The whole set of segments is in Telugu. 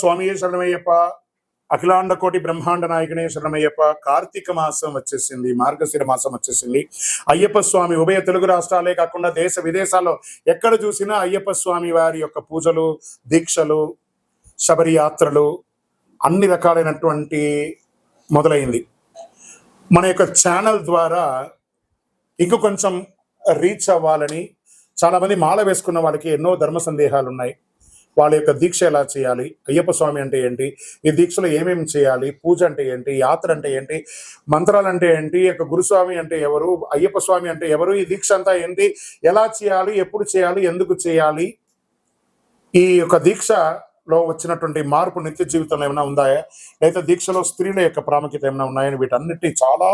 స్వామి శరణమయ్యప్ప అఖిలాండ కోటి బ్రహ్మాండ నాయకునే శరణమయ్యప్ప కార్తీక మాసం వచ్చేసింది మార్గశిర మాసం వచ్చేసింది. అయ్యప్ప స్వామి ఉభయ తెలుగు రాష్ట్రాలే కాకుండా దేశ విదేశాల్లో ఎక్కడ చూసినా అయ్యప్ప స్వామి వారి యొక్క పూజలు దీక్షలు శబరి యాత్రలు అన్ని రకాలైనటువంటి మొదలైంది. మన యొక్క ఛానల్ ద్వారా ఇంక కొంచెం రీచ్ అవ్వాలని చాలామంది మాల వేసుకున్న వాళ్ళకి ఎన్నో ధర్మ సందేహాలు ఉన్నాయి వాళ్ళ యొక్క దీక్ష ఎలా చేయాలి? అయ్యప్ప స్వామి అంటే ఏంటి? ఈ దీక్షలో ఏమేమి చేయాలి? పూజ అంటే ఏంటి? యాత్ర అంటే ఏంటి? మంత్రాలు అంటే ఏంటి? యొక్క గురుస్వామి అంటే ఎవరు? అయ్యప్ప స్వామి అంటే ఎవరు? ఈ దీక్ష అంతా ఏంటి? ఎలా చేయాలి? ఎప్పుడు చేయాలి? ఎందుకు చేయాలి? ఈ యొక్క దీక్షలో వచ్చినటువంటి మార్పు నిత్య జీవితంలో ఏమైనా ఉందాయా లేదా దీక్షలో స్త్రీల యొక్క ప్రాముఖ్యత ఏమైనా ఉన్నాయని వీటన్నిటి చాలా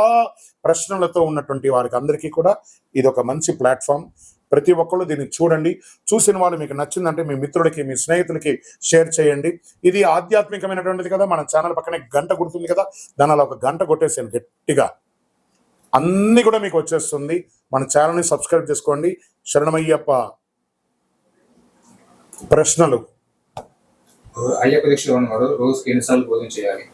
ప్రశ్నలతో ఉన్నటువంటి వారికి అందరికీ కూడా ఇది ఒక మంచి ప్లాట్ఫామ్. ప్రతి ఒక్కళ్ళు దీన్ని చూడండి. చూసిన వాళ్ళు మీకు నచ్చిందంటే మీ మిత్రులకి మీ స్నేహితులకి షేర్ చేయండి. ఇది ఆధ్యాత్మికమైనటువంటిది కదా మన ఛానల్ పక్కనే గంట గుర్తుంది కదా దాని ఒక గంట కొట్టేసాను గట్టిగా. అన్నీ కూడా మీకు వచ్చేస్తుంది. మన ఛానల్ని సబ్స్క్రైబ్ చేసుకోండి. శరణమయ్యప్ప ప్రశ్నలు. అయ్యప్ప దీక్షలో ఉన్నవాడు రోజుకి ఎన్నిసార్లు భోజనం చేయాలి?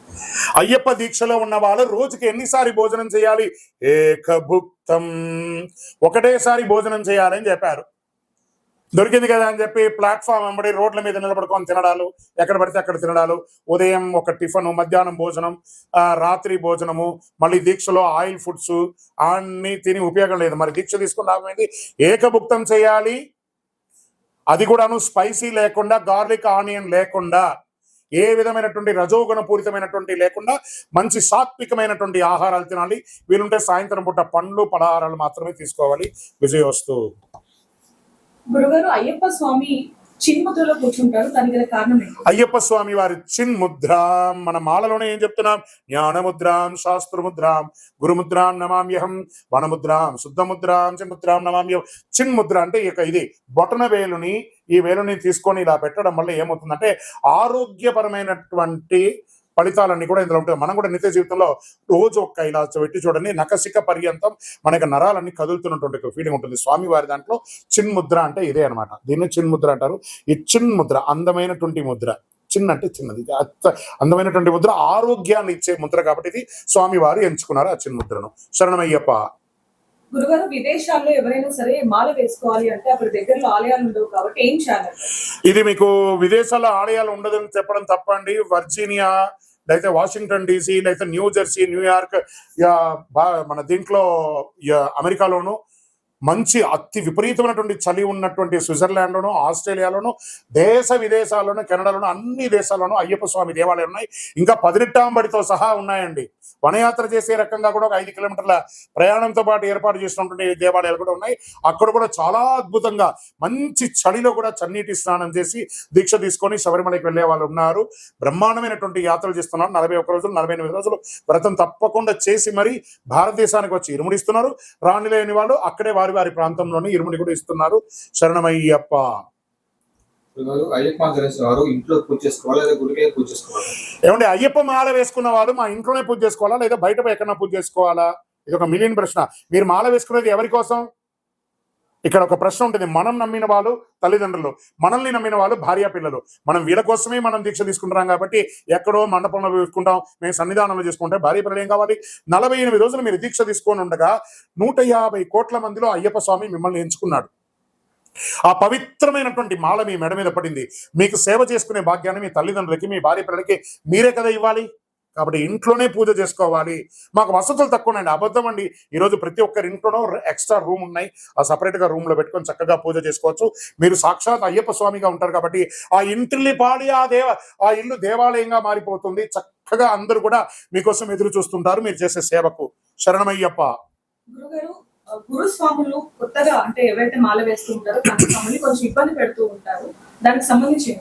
అయ్యప్ప దీక్షలో ఉన్న వాళ్ళు రోజుకి ఎన్నిసారి భోజనం చేయాలి? ఏకభుక్తం. ఒకటేసారి భోజనం చేయాలని చెప్పారు. దొరికింది కదా అని చెప్పి ప్లాట్ఫామ్ వెంబడి రోడ్ల మీద నిలబడుకొని తినడాలు ఎక్కడ పడితే అక్కడ తినడాలు. ఉదయం ఒక టిఫిన్ మధ్యాహ్నం భోజనం రాత్రి భోజనము మళ్ళీ దీక్షలో ఆయిల్ ఫుడ్స్ అన్ని తిని ఉపయోగం లేదు. మరి దీక్ష తీసుకుని లాభమైంది ఏకభుక్తం చేయాలి అది కూడాను స్పైసీ లేకుండా గార్లిక్ ఆనియన్ లేకుండా ఏ విధమైనటువంటి రజోగుణ పూరితమైనటువంటి లేకుండా మంచి సాత్వికమైనటువంటి ఆహారాలు తినాలి. వీలుంటే సాయంత్రం పూట పండ్లు పలహారాలు మాత్రమే తీసుకోవాలి. విజయోస్తు గురుగారు అయ్యప్ప స్వామి చిన్ముద్రలో కూర్చుంటారు. దానికి గల కారణం ఏంటి? అయ్యప్ప స్వామి వారి చిన్ముద్రాం. మన మాలలోనే ఏం చెప్తున్నాం? జ్ఞానముద్రాం శాస్త్రముద్రాం గురుముద్రాం నమామ్యహం వనముద్రాం శుద్ధముద్రాం చిన్ముద్రాం నమామ్యహం. చిన్ముద్ర అంటే ఇక ఇది బొటన వేలుని ఈ వేలుని తీసుకొని ఇలా పెట్టడం వల్ల ఏమవుతుందంటే ఆరోగ్యపరమైనటువంటి ఫలితాలన్నీ కూడా ఇందులో ఉంటుంది మనం కూడా నిత్య జీవితంలో రోజు ఒక్క ఇలా పెట్టి చూడండి. నకసిక పర్యంతం మనకి నరాలన్నీ కదులుతున్నటువంటి ఫీలింగ్ ఉంటుంది. స్వామి వారి దాంట్లో చిన్ ముద్ర అంటే ఇదే అన్నమాట. దీన్ని చిన్ ముద్ర అంటారు. ఈ చిన్ ముద్ర అందమైనటువంటి ముద్ర. చిన్న అంటే చిన్నది. ఇది అత్త- అందమైనటువంటి ముద్ర. ఆరోగ్యాన్ని ఇచ్చే ముద్ర కాబట్టి ఇది స్వామివారు ఎంచుకున్నారు ఆ చిన్న ముద్రను. శరణమయ్యప్ప. గురుగారు విదేశాల్లో ఎవరైనా సరే మాల వేసుకోవాలి అంటే అప్పుడు దగ్గరలో ఆలయాలు ఉండవు కాబట్టి ఏం చేయాలి? ఇది మీకు విదేశాల్లో ఆలయాలు ఉండదని చెప్పడం తప్పండి. వర్జీనియా లేకపోతే వాషింగ్టన్ డీసీ లేకపోతే న్యూ జెర్సీ న్యూయార్క్ మన దీంట్లో యా, అమెరికాలోను మంచి అతి విపరీతమైనటువంటి చలి ఉన్నటువంటి స్విట్జర్లాండ్లోనూ ఆస్ట్రేలియాలోనూ దేశ విదేశాల్లోనూ కెనడాలోను అన్ని దేశాల్లోనూ అయ్యప్ప స్వామి దేవాలయాలు ఉన్నాయి. ఇంకా పదినెట్టాంబడితో సహా ఉన్నాయండి. వనయాత్ర చేసే రకంగా కూడా ఒక ఐదు కిలోమీటర్ల ప్రయాణంతో పాటు ఏర్పాటు చేసినటువంటి దేవాలయాలు కూడా ఉన్నాయి. అక్కడ కూడా చాలా అద్భుతంగా మంచి చలిలో కూడా చన్నీటి స్నానం చేసి దీక్ష తీసుకొని శబరిమలకి వెళ్ళే వాళ్ళు ఉన్నారు. బ్రహ్మాండమైనటువంటి యాత్రలు చేస్తున్నారు. నలభై ఒక్క రోజులు నలభై ఎనిమిది రోజులు వ్రతం తప్పకుండా చేసి మరి భారతదేశానికి వచ్చి ఇరుముడిస్తున్నారు. రాణి లేని వాళ్ళు అక్కడే వారి వారి ప్రాంతంలోనే ఇరుముడి కూడా ఇస్తున్నారు. శరణమయ్యప్ప. గురుగారు అయ్యప్ప మాల వారు వేసుకున్న వాళ్ళు మా ఇంట్లోనే పూజ చేసుకోవాలా లేదా బయట పోయి ఎక్కడన్నా పూజ చేసుకోవాలా? ఇది ఒక మిలియన్ ప్రశ్న. మీరు మాల వేసుకునేది ఎవరి కోసం? ఇక్కడ ఒక ప్రశ్న ఉంటుంది. మనం నమ్మిన వాళ్ళు తల్లిదండ్రులు మనల్ని నమ్మిన వాళ్ళు భార్య పిల్లలు. మనం వీళ్ళ కోసమే మనం దీక్ష తీసుకుంటున్నాం కాబట్టి ఎక్కడో మండపంలో చూసుకుంటాం మేము సన్నిధానంలో చేసుకుంటే భార్య పిల్లలు ఏం కావాలి? నలభై ఎనిమిది రోజులు మీరు దీక్ష తీసుకొని ఉండగా నూట యాభై కోట్ల మందిలో అయ్యప్ప స్వామి మిమ్మల్ని ఎంచుకున్నాడు. ఆ పవిత్రమైనటువంటి మాల మీ మెడ మీద పడింది. మీకు సేవ చేసుకునే భాగ్యాన్ని మీ తల్లిదండ్రులకి మీ భార్య పిల్లలకి మీరే కదా ఇవ్వాలి? కాబట్టి ఇంట్లోనే పూజ చేసుకోవాలి. మాకు వసతులు తక్కువ ఉన్నాయండి అబద్ధం అండి. ఈరోజు ప్రతి ఒక్కరి ఇంట్లోనూ ఎక్స్ట్రా రూమ్ ఉన్నాయి. ఆ సపరేట్గా గా రూమ్లో పెట్టుకొని చక్కగా పూజ చేసుకోవచ్చు. మీరు సాక్షాత్ అయ్యప్ప స్వామిగా ఉంటారు కాబట్టి ఆ ఇంటిని పాడి ఆ దేవ ఆ ఇల్లు దేవాలయంగా మారిపోతుంది. చక్కగా అందరూ కూడా మీకోసం ఎదురు చూస్తుంటారు. మీరు చేసే సేవకు. శరణమయ్యప్ప. గురుస్వాములు కొత్తగా అంటే ఎవరైతే మాల వేస్తూ ఉంటారో కొంచెం ఇబ్బంది పెడుతూ ఉంటారు. దానికి సంబంధించి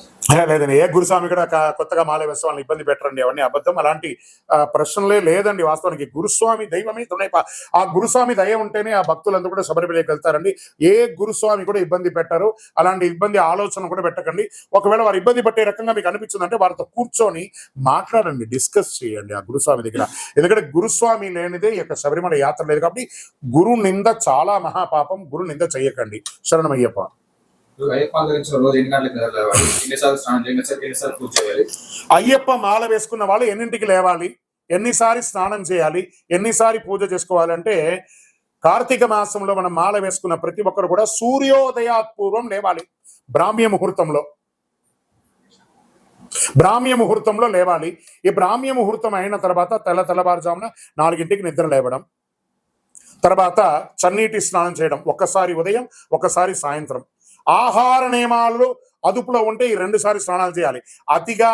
లేదండి. ఏ గురుస్వామి కూడా కొత్తగా మాల వేస్తే వాళ్ళని ఇబ్బంది పెట్టరండి. అవన్నీ అబద్ధం. అలాంటి ఆ, ప్రశ్నలే లేదండి వాస్తవానికి. గురుస్వామి దైవమే తునైప ఆ గురుస్వామి దయ ఉంటేనే ఆ భక్తులందరూ కూడా శబరిమలకి వెళ్తారండి ఏ గురుస్వామి కూడా ఇబ్బంది పెట్టరు. అలాంటి ఇబ్బంది ఆలోచన కూడా పెట్టకండి. ఒకవేళ వారు ఇబ్బంది పట్టే రకంగా మీకు అనిపించిందంటే వారితో కూర్చొని మాట్లాడండి. డిస్కస్ చేయండి ఆ గురుస్వామి దగ్గర. ఎందుకంటే గురుస్వామి లేనిదే ఈ యొక్క శబరిమల యాత్ర లేదు కాబట్టి గురు నింద చాలా మహాపాపం. గురు నింద చేయకండి. శరణమయ్యప్ప. అయ్యప్ప మాల వేసుకున్న వాళ్ళు ఎన్నింటికి లేవాలి? ఎన్నిసారి స్నానం చేయాలి? ఎన్నిసారి పూజ చేసుకోవాలంటే కార్తీక మాసంలో మనం మాల వేసుకున్న ప్రతి ఒక్కరు కూడా సూర్యోదయాత్ పూర్వం లేవాలి. బ్రాహ్మ్య ముహూర్తంలో. బ్రాహ్మ్య ముహూర్తంలో లేవాలి. ఈ బ్రాహ్మ్య ముహూర్తం అయిన తర్వాత తెల్ల తెల్లవారుజామున నాలుగింటికి నిద్ర లేవడం. తర్వాత చన్నీటి స్నానం చేయడం. ఒక్కసారి ఉదయం ఒక్కసారి సాయంత్రం. ఆహార నియమాలు అదుపులో ఉంటే ఈ రెండు సారి స్నానాలు చేయాలి. అతిగా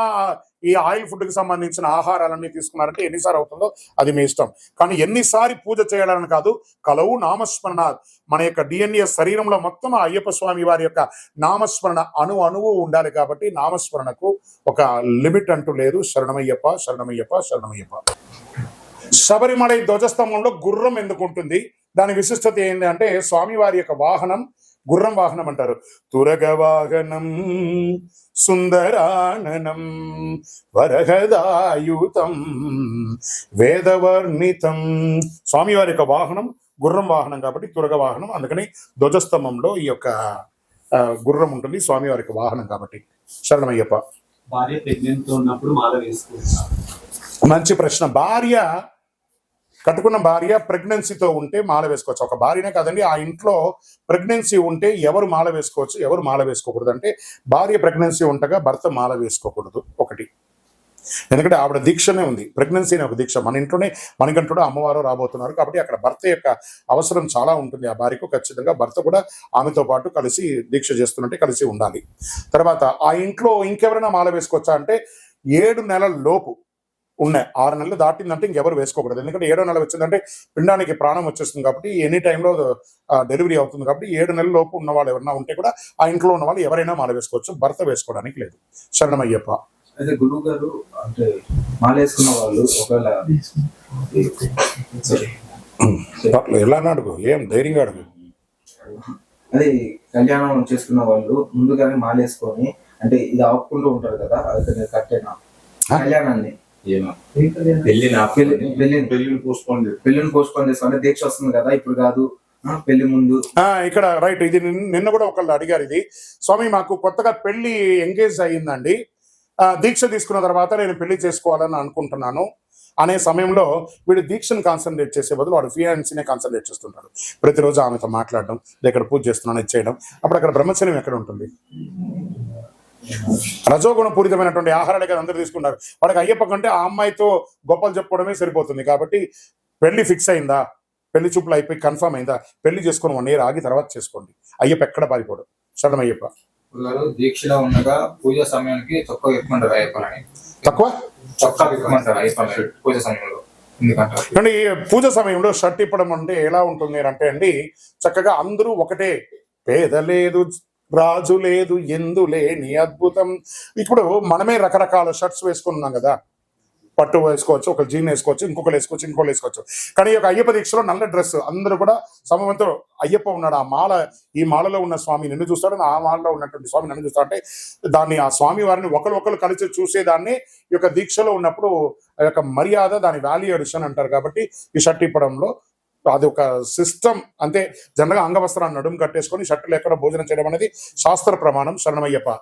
ఈ ఆయిల్ ఫుడ్కి సంబంధించిన ఆహారాలన్నీ తీసుకున్నారంటే ఎన్నిసార్లు అవుతుందో అది మీ ఇష్టం. కానీ ఎన్నిసారి పూజ చేయాలని కాదు కలవు నామస్మరణ. మన యొక్క డిఎన్ఏ శరీరంలో మొత్తం ఆ అయ్యప్ప స్వామి వారి యొక్క నామస్మరణ అణు అణువు ఉండాలి కాబట్టి నామస్మరణకు ఒక లిమిట్ అంటూ లేదు. శరణమయ్యప్ప శరణమయ్యప్ప శరణమయ్యప్ప. శబరిమల ధ్వజస్తంభంలో గుర్రం ఎందుకు ఉంటుంది దాని విశిష్టత ఏంటి అంటే స్వామివారి యొక్క వాహనం గుర్రం వాహనం అంటారు. తురగ వాహనం సుందరాననం వరహదాయుతం వేదవర్ణితం. స్వామివారి యొక్క వాహనం గుర్రం వాహనం కాబట్టి తురగ వాహనం అందుకని ధ్వజస్తంభంలో ఈ యొక్క గుర్రం ఉంటుంది స్వామివారి యొక్క వాహనం కాబట్టి. శరణమయ్యప్ప. భార్య ప్రెగ్నెంట్ ఉన్నప్పుడు మాల వేసుకుంటారు. మంచి ప్రశ్న. భార్య కట్టుకున్న భార్య ప్రెగ్నెన్సీతో ఉంటే మాల వేసుకోవచ్చు. ఒక భార్యనే కాదండి ఆ ఇంట్లో ప్రెగ్నెన్సీ ఉంటే ఎవరు మాల వేసుకోవచ్చు ఎవరు మాల వేసుకోకూడదు. అంటే భార్య ప్రెగ్నెన్సీ ఉండగా భర్త మాల వేసుకోకూడదు. ఒకటి. ఎందుకంటే ఆవిడ దీక్షనే ఉంది. ప్రెగ్నెన్సీ అనే ఒక దీక్ష. మన ఇంట్లోనే మనకంటూ అమ్మవారు రాబోతున్నారు కాబట్టి అక్కడ భర్త యొక్క అవసరం చాలా ఉంటుంది. ఆ భార్యకు ఖచ్చితంగా భర్త కూడా ఆమెతో పాటు కలిసి దీక్ష చేస్తున్నట్టే కలిసి ఉండాలి. తర్వాత ఆ ఇంట్లో ఇంకెవరైనా మాల వేసుకోవచ్చా అంటే ఏడు నెలల లోపు ఉన్నాయి. ఆరు నెలలు దాటిందంటే ఇంకెవరు వేసుకోకూడదు. ఎందుకంటే ఏడో నెల వచ్చిందంటే పిండానికి ప్రాణం వచ్చేస్తుంది కాబట్టి ఎనీ టైంలో డెలివరీ అవుతుంది కాబట్టి ఏడు నెలల లోపు ఉన్న వాళ్ళు ఎవరైనా ఉంటే కూడా ఆ ఇంట్లో ఉన్న వాళ్ళు ఎవరైనా మాల వేసుకోవచ్చు. భర్త వేసుకోవడానికి లేదు. శరణమయ్యప్ప. అయితే గురువు గారు అంటే మాల వేసుకున్న వాళ్ళు ఒకవేళ. ఎలా అడుగు. ఏం ధైర్యంగా అడుగు. అదే కళ్యాణం చేసుకున్న వాళ్ళు ముందుగానే మాల వేసుకొని అంటే ఇది ఆపుకుంటూ ఉంటారు కదా అది కట్టేనా? కళ్యాణాన్ని. పెళ్ళిని పోస్ట్పోన్ పెళ్ళిని పోస్ట్పోన్ దీక్ష వస్తుంది కదా ఇప్పుడు కాదు. పెళ్ళి ముందు. ఆ, ఇక్కడ రైట్ ఇది నిన్న కూడా ఒకళ్ళు అడిగారు ఇది. స్వామి మాకు కొత్తగా పెళ్ళి ఎంగేజ్ అయ్యిందండి. ఆ, దీక్ష తీసుకున్న తర్వాత నేను పెళ్ళి చేసుకోవాలని అనుకుంటున్నాను. అనే సమయంలో వీడు దీక్షను కాన్సన్ట్రేట్ చేసే బదులు వాడు ఫియాన్సీనే కాన్సన్ట్రేట్ చేస్తుంటాడు. ప్రతిరోజు ఆమెతో మాట్లాడడం ఇక్కడ పూజ చేస్తున్నాను ఇది చేయడం. అప్పుడు అక్కడ బ్రహ్మచర్యం ఎక్కడ ఉంటుంది? రజోగుణ పూరితమైనటువంటి ఆహారాలు కదా అందరూ తీసుకుంటారు. వాడికి అయ్యప్ప కంటే ఆ అమ్మాయితో గొప్పలు చెప్పుకోవడమే సరిపోతుంది. కాబట్టి పెళ్ళి ఫిక్స్ అయిందా? పెళ్ళి చూపులు అయిపోయి కన్ఫర్మ్ అయిందా? పెళ్ళి చేసుకొని వన్ ఇయర్ ఆగి తర్వాత చేసుకోండి. అయ్యప్ప ఎక్కడ పారిపోడు? శరణం అయ్యప్ప. దీక్షలో ఉండగా పూజ సమయానికి విప్పమంటారు అయ్యప్పని తక్కువ? చొక్కా విప్పమంటారు అయ్యప్పని. పూజ సమయంలో. ఈ పూజ సమయంలో షర్ట్ ఇప్పడం అంటే ఎలా ఉంటుంది అంటే అండి చక్కగా అందరూ ఒకటే. పేద లేదు రాజు లేదు ఎందు లేని అద్భుతం. ఇప్పుడు మనమే రకరకాల షర్ట్స్ వేసుకున్నాం కదా. పట్టు వేసుకోవచ్చు ఒక జీన్ వేసుకోవచ్చు ఇంకొకరు వేసుకోవచ్చు ఇంకొకరు వేసుకోవచ్చు. కానీ ఈ యొక్క అయ్యప్ప దీక్షలో నల్ల డ్రెస్ అందరూ కూడా సమవంతో అయ్యప్ప ఉన్నాడు. ఆ మాల ఈ మాలలో ఉన్న స్వామి నిన్ను చూస్తాడు ఆ మాలలో ఉన్నటువంటి స్వామి నన్ను చూస్తాడంటే దాన్ని ఆ స్వామి వారిని ఒకరు ఒకరు కలిసి చూసేదాన్ని. ఈ యొక్క దీక్షలో ఉన్నప్పుడు ఆ యొక్క మర్యాద దాని వాల్యూ ఎడిషన్ అంటారు కాబట్టి ఈ షర్ట్ ఇప్పడంలో అది ఒక సిస్టమ్ అంతే జనరల్గా అంగవస్త్రాన్ని నడుము కట్టేసుకొని షట్టులు ఎక్కడ భోజనం చేయడం అనేది శాస్త్ర ప్రమాణం శరణమయ్యప్ప.